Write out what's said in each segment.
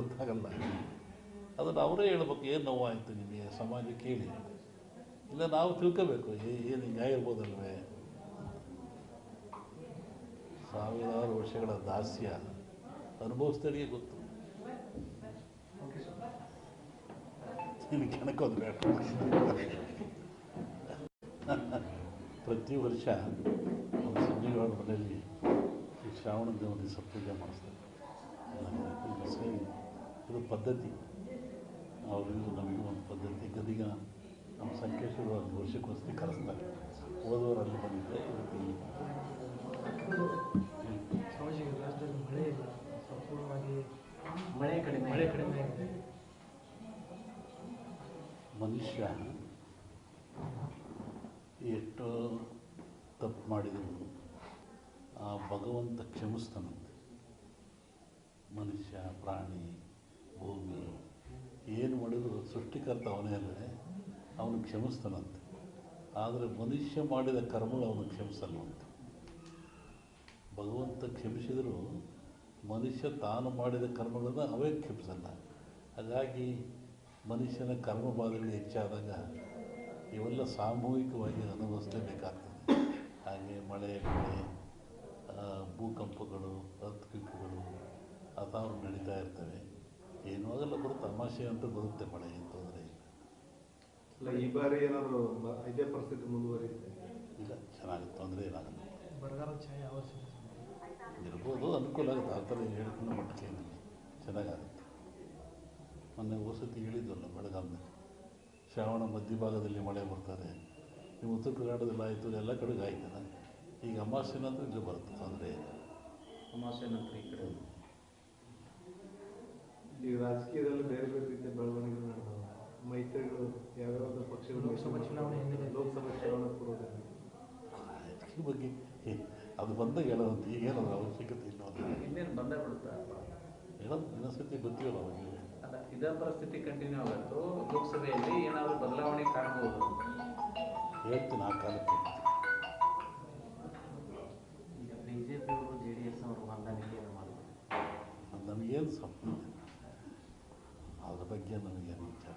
ಗೊತ್ತಾಗಲ್ಲ. ಅದನ್ನು ಅವರೇ ಹೇಳ್ಬೇಕು, ಏನು ನೋವಾಯಿತು ನಿಮಗೆ? ಸಮಾಜ ಕೇಳಿ. ಇಲ್ಲ, ನಾವು ತಿಳ್ಕೋಬೇಕು. ಏನು ಹಿಂಗಾಗಿರ್ಬೋದಲ್ವೇ ಸಾವಿರಾರು ವರ್ಷಗಳ ದಾಸ್ಯ. ಅನುಭವಿಸ್ತಾರೆ ಗೊತ್ತು. ನಿನಗೆ ಕೆಣಕೋದು ಬೇಡ. ಪ್ರತಿ ವರ್ಷ ಸಂಜೀವಳ ಮನೆಯಲ್ಲಿ ಶ್ರಾವಣ ದೇವನಿಗೆ ಪೂಜೆ ಮಾಡಿಸ್ತಾರೆ. ಇದು ಪದ್ಧತಿ. ಅವರಿಗೂ ನಮಗೂ ಒಂದು ಪದ್ಧತಿ. ಗದಿಗ ನಮ್ಮ ಸಂಕೇಶ್ವರು ಒಂದು ವರ್ಷಕ್ಕೋಸ್ಕರ ಕರೆಸ್ತಾರೆ. ಹೋದವರು ಅಲ್ಲಿ ಬಂದಿದ್ದೆ ಇವತ್ತು ಇಲ್ಲಿ ಮಳೆ ಇಲ್ಲ. ಸಂಪೂರ್ಣವಾಗಿ ಮಳೆ ಕಡಿಮೆ ಮಳೆ ಕಡಿಮೆ ಆಗಿದೆ. ಮನುಷ್ಯ ಎಷ್ಟು ತಪ್ಪು ಮಾಡಿದ್ರು ಆ ಭಗವಂತ ಕ್ಷಮಿಸ್ತಾನಂತೆ. ಮನುಷ್ಯ ಪ್ರಾಣಿ ಭೂಮಿ ಏನು ಮಾಡಿದ್ರು ಸೃಷ್ಟಿಕರ್ತ ಅವನೇ ಅಲ್ಲದೆ ಅವನು ಕ್ಷಮಿಸ್ತಾನಂತೆ. ಆದರೆ ಮನುಷ್ಯ ಮಾಡಿದ ಕರ್ಮಗಳು ಅವನು ಕ್ಷಮಿಸಲ್ವಂತೆ ಭಗವಂತ ಕ್ಷಮಿಸಿದರೂ ಮನುಷ್ಯ ತಾನು ಮಾಡಿದ ಕರ್ಮಗಳನ್ನು ಅವೇ ಕ್ಷಮಿಸಲ್ಲ. ಹಾಗಾಗಿ ಮನುಷ್ಯನ ಕರ್ಮ ಬಾಧೆಗಳು ಹೆಚ್ಚಾದಾಗ ಇವೆಲ್ಲ ಸಾಮೂಹಿಕವಾಗಿ ಅನುಭವಿಸಲೇಬೇಕಾಗ್ತದೆ ಹಾಗೆ ಮಳೆ ಬೆಳೆ ಭೂಕಂಪಗಳು ಅರ್ಥಕ್ವಿಕ್ಗಳು ಅಥವಾ ನಡೀತಾ ಇರ್ತವೆ. ಏನೂ ಆಗಲ್ಲ ಕೂಡ ತಮಾಷೆ ಅಂತ ಬರುತ್ತೆ ಮಳೆ ಏನು ತೊಂದರೆ ಇಲ್ಲ. ಅಲ್ಲ ಈ ಬಾರಿ ಏನಾದರೂ ಇದೇ ಪರಿಸ್ಥಿತಿ ಮುಂದುವರಿಯುತ್ತೆ? ಇಲ್ಲ ಚೆನ್ನಾಗಿ ತೊಂದರೆ ಏನಾಗಲ್ಲ ಬರಗಾಲ ಛಾಯೆ ಇರ್ಬೋದು ಅನುಕೂಲ ಆಗುತ್ತೆ. ಆ ಥರ ಹೇಳ್ಕೊಂಡು ಮಟ್ಟಕ್ಕೆ ಏನಿಲ್ಲ. ಚೆನ್ನಾಗಾಗುತ್ತೆ. ಮೊನ್ನೆ ವಸತಿ ಹೇಳಿದ್ವಲ್ಲ ಬೆಳಗಾವಿನಲ್ಲಿ ಶ್ರಾವಣ ಮಧ್ಯಭಾಗದಲ್ಲಿ ಮಳೆ ಬರ್ತಾರೆ. ನೀವು ಉತ್ತರ ಕರ್ನಾಟಕದಲ್ಲಿ ಆಯಿತು ಎಲ್ಲ ಕಡೆಗೆ ಆಯ್ತಲ್ಲ? ಈಗ ಅಮಾವಾಸ್ಯೆ ನಂತರ ಇಲ್ಲಿ ಬರುತ್ತೆ ತೊಂದರೆ ಇಲ್ಲ. ಅಮಾವಾಸ್ಯೆ ನಂತರ ಈ ಕಡೆ. ಈ ರಾಜಕೀಯದಲ್ಲಿ ಬೇರೆ ಬೇರೆ ರೀತಿಯ ಬೆಳವಣಿಗೆಗಳು ನಡೆದವು. ಮೈತ್ರಿಗಳು ಯಾವ್ಯಾವ ಪಕ್ಷಗಳು ಲೋಕಸಭಾ ಚುನಾವಣೆ ಹಿನ್ನೆಲೆ. ಲೋಕಸಭಾ ಚುನಾವಣೆ ಪೂರ್ವದಲ್ಲಿ. ಬಗ್ಗೆ ಅದು ಬಂದಾಗ ಹೇಳೋದು ಏನೋ ಅವಶ್ಯಕತೆ ಇಲ್ಲ ಇನ್ನೇನು ಬಂದ ಬಿಡುತ್ತಾ? ಹೇಳೋದು ಇನ್ನೊಂದ್ಸತಿ ಗೊತ್ತಿಲ್ಲ ಅವಾಗ ಅಲ್ಲ ಇದೇ ಪರಿಸ್ಥಿತಿ ಕಂಟಿನ್ಯೂ ಆಗುತ್ತೋ? ಲೋಕಸಭೆಯಲ್ಲಿ ಏನಾದರೂ ಬದಲಾವಣೆ ಕಾಣಬಹುದು? ಹೇಳ್ತೀನಿ ಆ ಕಾಲಕ್ಕೆ. ಈಗ ಬಿ ಜೆ ಡಿ ಎಸ್ ಅವರು ಹೊಂದಾಣಿಕೆಯನ್ನು ಮಾಡಿದ್ರು ಅದು ನಮಗೇನು ಸಂಬಂಧ ಇಲ್ಲ. ಅದ್ರ ಬಗ್ಗೆ ನಮಗೇನು ವಿಚಾರ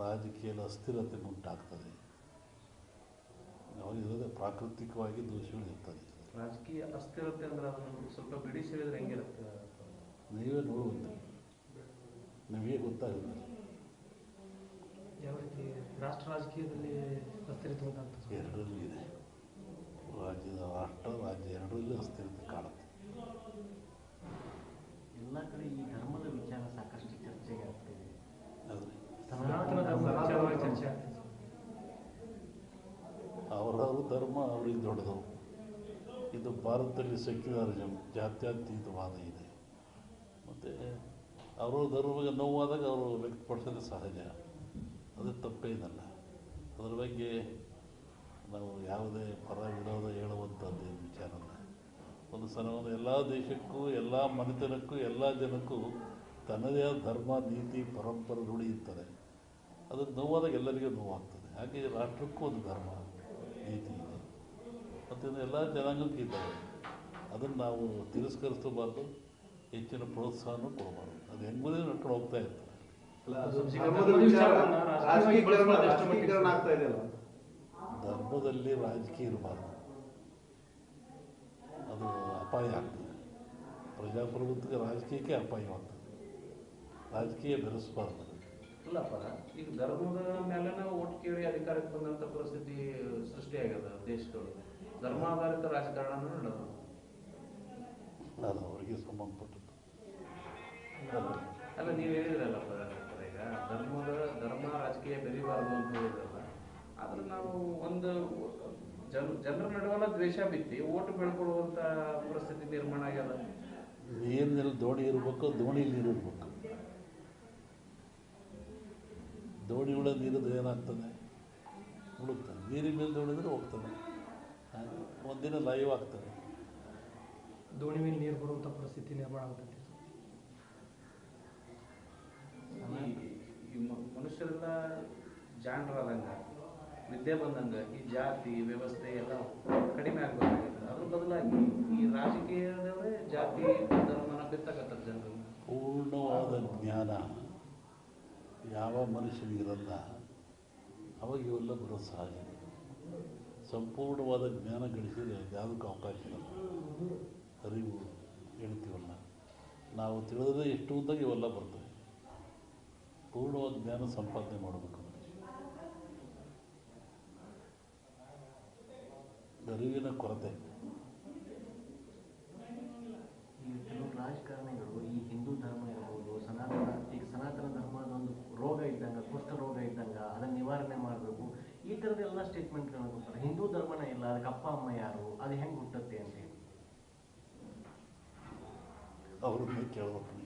ರಾಜಕೀಯದ ಅಸ್ಥಿರತೆ ಉಂಟಾಗ್ತದೆ. ಅವರಿರೋದೇ ಪ್ರಾಕೃತಿಕವಾಗಿ ದೋಷಗಳು ಇರ್ತದೆ. ರಾಜಕೀಯ ಅಸ್ಥಿರತೆ ಅಂದ್ರೆ ಅದನ್ನು ಸ್ವಲ್ಪ ಬಿಡಿಸಿ ಹೇಳಿದ್ರೆ ಹೆಂಗಿರುತ್ತೆ ನೀವೇ ನೋಡುವಂತೆ. ನಿಮಗೆ ಗೊತ್ತಾಗುತ್ತೆ. ಯಾವ ರೀತಿ ರಾಷ್ಟ್ರ ರಾಜಕೀಯದಲ್ಲಿ ಅಸ್ಥಿರತೆ ಉಂಟಾಗ್ತದೆ? ಎರಡರಲ್ಲೂ ಇದೆ. ರಾಜ್ಯದ ರಾಷ್ಟ್ರ ರಾಜ್ಯ ಎರಡರಲ್ಲೂ ಅಸ್ಥಿರತೆ ಕಾಣುತ್ತೆ. ಎಲ್ಲ ಕಡೆ ಈ ಧರ್ಮದ ವಿಚಾರ ಸಾಕಷ್ಟು ಚರ್ಚೆಗೆ ಆಗ್ತಿದೆ. ಸನಾತನ ಧರ್ಮ ವಿಚಾರವಾಗಿ ಚರ್ಚೆ. ಆಗ್ತದೆ ಅವರವ್ರ ಧರ್ಮ ಅವ್ರಿಗೆ ದೊಡ್ಡದು. ಇದು ಭಾರತದಲ್ಲಿ ಸೆಕ್ಯುಲರಿಸಮ್ ಜಾತ್ಯತೀತವಾದ ಇದೆ. ಮತ್ತು ಅವರವ್ರ ಧರ್ಮಕ್ಕೆ ನೋವಾದಾಗ ಅವರು ವ್ಯಕ್ತಪಡಿಸೋದು ಸಹಜ. ಅದು ತಪ್ಪೇನಲ್ಲ ಅದರ ಬಗ್ಗೆ ನಾವು ಯಾವುದೇ ಪರ ವಿರೋಧ ಹೇಳುವಂಥದ್ದು ಏನು ವಿಚಾರ ಅಲ್ಲ ಒಂದು ಸಲವನ್ನು ಎಲ್ಲ ದೇಶಕ್ಕೂ ಎಲ್ಲ ಮನೆತನಕ್ಕೂ ಎಲ್ಲ ಜನಕ್ಕೂ ತನ್ನದೇ ಆದ ಧರ್ಮ ನೀತಿ ಪರಂಪರೆ ರೂಢಿ ಇರ್ತದೆ ಅದು ನೋವಾದಾಗ ಎಲ್ಲರಿಗೂ ನೋವಾಗ್ತದೆ. ಹಾಗೆ ರಾಷ್ಟ್ರಕ್ಕೂ ಒಂದು ಧರ್ಮ ನೀತಿ ಇದೆ. ಮತ್ತು ಇದು ಎಲ್ಲ ಜನಾಂಗಕ್ಕೆ ಇದ್ದಾವೆ. ಅದನ್ನು ನಾವು ತಿರಸ್ಕರಿಸಬಾರ್ದು ಹೆಚ್ಚಿನ ಪ್ರೋತ್ಸಾಹನ ಕೊಡಬಾರ್ದು. ಅದು ಹೆಂಗೂ ನಡ್ಕೊಂಡು ಹೋಗ್ತಾ ಇರ್ತದೆ. ಧರ್ಮದಲ್ಲಿ ರಾಜಕೀಯ ಇರಬಾರ್ದು. ಅದು ಅಪಾಯ ಆಗ್ತದೆ. ಪ್ರಜಾಪ್ರಭುತ್ವಕ್ಕೆ ರಾಜಕೀಯಕ್ಕೆ ಅಪಾಯವಾಗ್ತದೆ. ರಾಜಕೀಯ ಬೆರೆಸಬಾರ್ದು. ಇಲ್ಲಪ್ಪ ಈಗ ಧರ್ಮದ ಮೇಲೆ ನಾವು ಓಟ್ ಕೇಳಿ ಅಧಿಕಾರಕ್ಕೆ ಬಂದಂತ ಪರಿಸ್ಥಿತಿ ಸೃಷ್ಟಿಯಾಗ್ಯದ ದೇಶದೊಳಗೆ. ಧರ್ಮಾಧಾರಿತ ರಾಜಕಾರಣ ನಡೆದು ನಾನು ಅವರಿಗೆ ಸಂಬಂಧಪಟ್ಟದ್ದು. ಅಲ್ಲ ನೀವು ಹೇಳಿದ್ರಲ್ಲಪ್ಪ ಈಗ ಧರ್ಮದ ಧರ್ಮ ರಾಜಕೀಯ ಬೆರಿಬಾರದು ಅಂತ ಹೇಳಿದ್ರಲ್ಲ ಆದ್ರೆ ನಾವು ಒಂದು ಜನ ಜನರ ನಡುವಲ್ಲ ದ್ವೇಷ ಬಿತ್ತಿ ಓಟ್ ಬೆಳ್ಕೊಳ್ಳುವಂತ ಪರಿಸ್ಥಿತಿ ನಿರ್ಮಾಣ ಆಗ್ಯದ. ನೀರಿನಲ್ಲಿ ದೋಣಿ ಇರಬೇಕು ದೋಣಿಲಿ ನೀರು ಇರಬೇಕು. ದೋಣಿ ಉಳಿದ ನೀರಿದ್ರೆ ಏನಾಗ್ತದೆ? ಮುಳುಗ್ತದೆ. ನೀರಿನ ಮೇಲೆ ದೋಣಿದ್ರೆ ಹೋಗ್ತದೆ. ಹಾಗೆ ಒಂದಿನ ಲೈವ್ ಆಗ್ತದೆ. ದೋಣಿ ಮೇಲೆ ನೀರು ಬರುವಂಥ ಪರಿಸ್ಥಿತಿ ನಿರ್ಮಾಣ ಆಗ್ತೈತಿ ಮನುಷ್ಯರೆಲ್ಲ ಜಾಣರಾದಂಗ ವಿದ್ಯೆ ಬಂದಂಗ ಈ ಜಾತಿ ವ್ಯವಸ್ಥೆ ಎಲ್ಲ ಕಡಿಮೆ ಆಗ್ಬೇಕಾಗಿದೆ ಅದ್ರ ಬದಲಾಗಿ ಈ ರಾಜಕೀಯದವರೇ ಜಾತಿ ಧರ್ಮನ ಬಿತ್ತಕತ್ತಾರೆ ಜನರು. ಪೂರ್ಣವಾದ ಜ್ಞಾನ. ಯಾವ ಮನುಷ್ಯನಿಗಿರಲ್ಲ, ಅವಾಗ ಇವೆಲ್ಲ ಬರೋ ಸಹಜ. ಸಂಪೂರ್ಣವಾದ ಜ್ಞಾನ ಗಳಿಸಿದರೆ ಯಾವುದಕ್ಕೂ ಅವಕಾಶ ಇರಲ್ಲ ಅರಿವು ಹೇಳ್ತೀವಲ್ಲ. ನಾವು ತಿಳಿದ್ರೆ ಎಷ್ಟು ಉದ್ದಾಗ ಇವೆಲ್ಲ ಬರ್ತವೆ. ಪೂರ್ಣವಾದ ಜ್ಞಾನ ಸಂಪಾದನೆ ಮಾಡಬೇಕು ಅರಿವಿನ ಕೊರತೆ. ಕೆಲವು ರಾಜಕಾರಣಿಗಳು ಈ ಹಿಂದೂ ಧರ್ಮ ಇರ್ಬೋದು ಸನಾತನ ಈಗ ಸನಾತನ ಧರ್ಮದ ಒಂದು ರೋಗ ಇದ್ದಂಗೆ ಕುಷ್ಠ ರೋಗ ಇದ್ದಂಗ ಅದನ್ನ ನಿವಾರಣೆ ಮಾಡಬೇಕು. ಈ ಥರದ್ದೆಲ್ಲ ಸ್ಟೇಟ್ಮೆಂಟ್ ಕೊಡ್ತಾರೆ ಹಿಂದೂ ಧರ್ಮನೇ ಇಲ್ಲ ಅದಕ್ಕೆ ಅಪ್ಪ ಅಮ್ಮ ಯಾರು ಅದು ಹೆಂಗೆ ಹುಟ್ಟುತ್ತೆ ಅಂತ ಅವ್ರನ್ನ ಕೇಳ್ಬೇಕು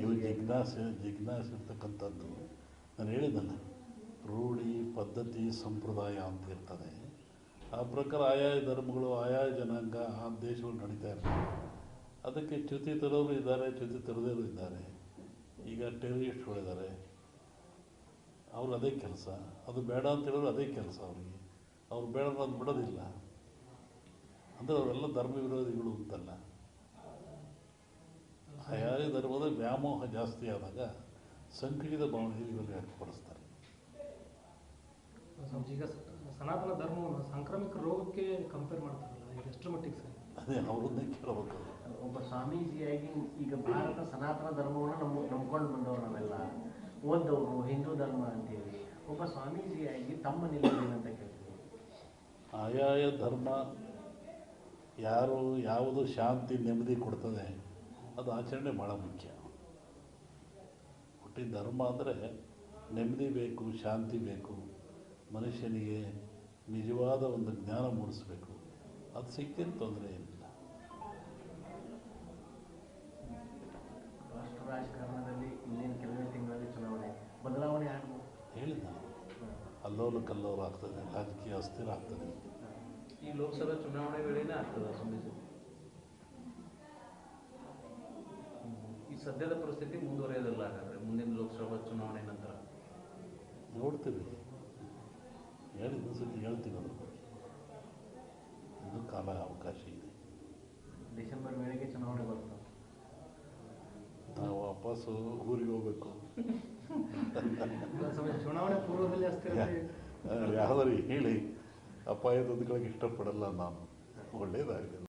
ಇವು ಜಿಜ್ಞಾಸೆ ಜಿಜ್ಞಾಸೆ ಇರ್ತಕ್ಕಂಥದ್ದು ನಾನು ಹೇಳಿದ್ದಲ್ಲ ರೂಢಿ ಪದ್ಧತಿ ಸಂಪ್ರದಾಯ ಅಂತ ಇರ್ತದೆ. ಆ ಪ್ರಕಾರ ಆಯಾ ಧರ್ಮಗಳು ಆಯಾ ಜನಾಂಗ ಆ ದೇಶಗಳು ನಡೀತಾ ಇರ್ತವೆ. ಅದಕ್ಕೆ ಚ್ಯುತಿ ತರೋರು ಇದ್ದಾರೆ ಚ್ಯುತಿ ತರದೇರು ಇದ್ದಾರೆ. ಈಗ ಟೆರರಿಸ್ಟ್ಗಳಿದ್ದಾರೆ ಅವ್ರು ಅದೇ ಕೆಲಸ. ಅದು ಬೇಡ ಅಂತ ಹೇಳಿದ್ರು ಅದೇ ಕೆಲಸ ಅವರಿಗೆ. ಅವ್ರು ಬೇಡ ಅದು ಬಿಡೋದಿಲ್ಲ. ಅಂದರೆ ಅವರೆಲ್ಲ ಧರ್ಮ ವಿರೋಧಿಗಳು ಅಂತಲ್ಲ. ಆಯಾಯ ಧರ್ಮದ ವ್ಯಾಮೋಹ ಜಾಸ್ತಿ ಆದಾಗ ಸಂಕುಚಿತ ಭಾವನೆಯಲ್ಲಿ ಇವೆಲ್ಲ ಸ- ಸನಾತನ ಧರ್ಮವನ್ನು ಸಾಂಕ್ರಾಮಿಕ ರೋಗಕ್ಕೆ ಕಂಪೇರ್ ಮಾಡ್ತಾರಲ್ಲ ಎಷ್ಟು ಎಷ್ಟರ ಮಟ್ಟಿಗೆ ಸರಿ? ಅದೇ ಅವ್ರನ್ನೇ ಕೇಳಬೇಕು ಒಬ್ಬ ಸ್ವಾಮೀಜಿಯಾಗಿ ಈಗ ಭಾರತ ಸನಾತನ ಧರ್ಮವನ್ನು ನಮ್ಮ ನಂಬ್ಕೊಂಡು ಬಂದವರು ನಾವೆಲ್ಲ ಓದ್ದವರು ಹಿಂದೂ ಧರ್ಮ ಅಂತೇಳಿ ಒಬ್ಬ ಸ್ವಾಮೀಜಿಯಾಗಿ ತಮ್ಮ ನಿಲುವೇನಂತ ಕೇಳ್ತೀವಿ ಆಯಾಯ ಧರ್ಮ ಯಾರು ಯಾವುದು ಶಾಂತಿ ನೆಮ್ಮದಿ ಕೊಡ್ತದೆ ಅದು ಆಚರಣೆ ಭಾಳ ಮುಖ್ಯ. ಹುಟ್ಟಿದ ಧರ್ಮ ಅಂದರೆ ನೆಮ್ಮದಿ ಬೇಕು ಶಾಂತಿ ಬೇಕು ಮನುಷ್ಯನಿಗೆ ನಿಜವಾದ ಒಂದು ಜ್ಞಾನ ಮೂಡಿಸಬೇಕು. ಅದು ಸಿಕ್ಕೇನು ತೊಂದರೆ ಏನಿಲ್ಲ ರಾಷ್ಟ್ರ ರಾಜಕಾರಣದಲ್ಲಿ ಇನ್ನೇನು ಕೆಲವೇ ತಿಂಗಳಲ್ಲಿ ಚುನಾವಣೆ ಬದಲಾವಣೆ ಹೇಳಿದ ಅಲ್ಲೋಲು ಕಲ್ಲೋಲ ಆಗ್ತದೆ ರಾಜಕೀಯ ಅಸ್ಥಿರ ಆಗ್ತದೆ. ಈ ಲೋಕಸಭಾ ಚುನಾವಣೆ ವೇಳೆನೇ ಆಗ್ತದೆ ಈ ಸದ್ಯದ ಪರಿಸ್ಥಿತಿ ಮುಂದುವರೆಯೋದಿಲ್ಲ ಹಾಗಾದ್ರೆ ಮುಂದಿನ ಲೋಕಸಭಾ ಚುನಾವಣೆ ನಂತರ. ನೋಡ್ತೀವಿ. ಹೇಳಿ ಇನ್ನೊಂದು ಸತಿ ಹೇಳ್ತೀವಿ ಅದ್ರ ಬಗ್ಗೆ ಇನ್ನೂ ಕಾಲ ಅವಕಾಶ ಇದೆ. ಡಿಸೆಂಬರ್ ವೇಳೆಗೆ ಚುನಾವಣೆ ಬರ್ತದೆ ನಾವು ವಾಪಸ್ಸು ಊರಿಗೆ ಹೋಗ್ಬೇಕು. ಚುನಾವಣೆ ಪೂರ್ವದಲ್ಲಿ ಅಷ್ಟೇ ಯಾವ್ದಾರು ಹೇಳಿ. ಅಪಾಯದೊಂದುಗಳಿಗೆ ಇಷ್ಟಪಡಲ್ಲ ನಾನು. ಒಳ್ಳೇದಾಗಲಿ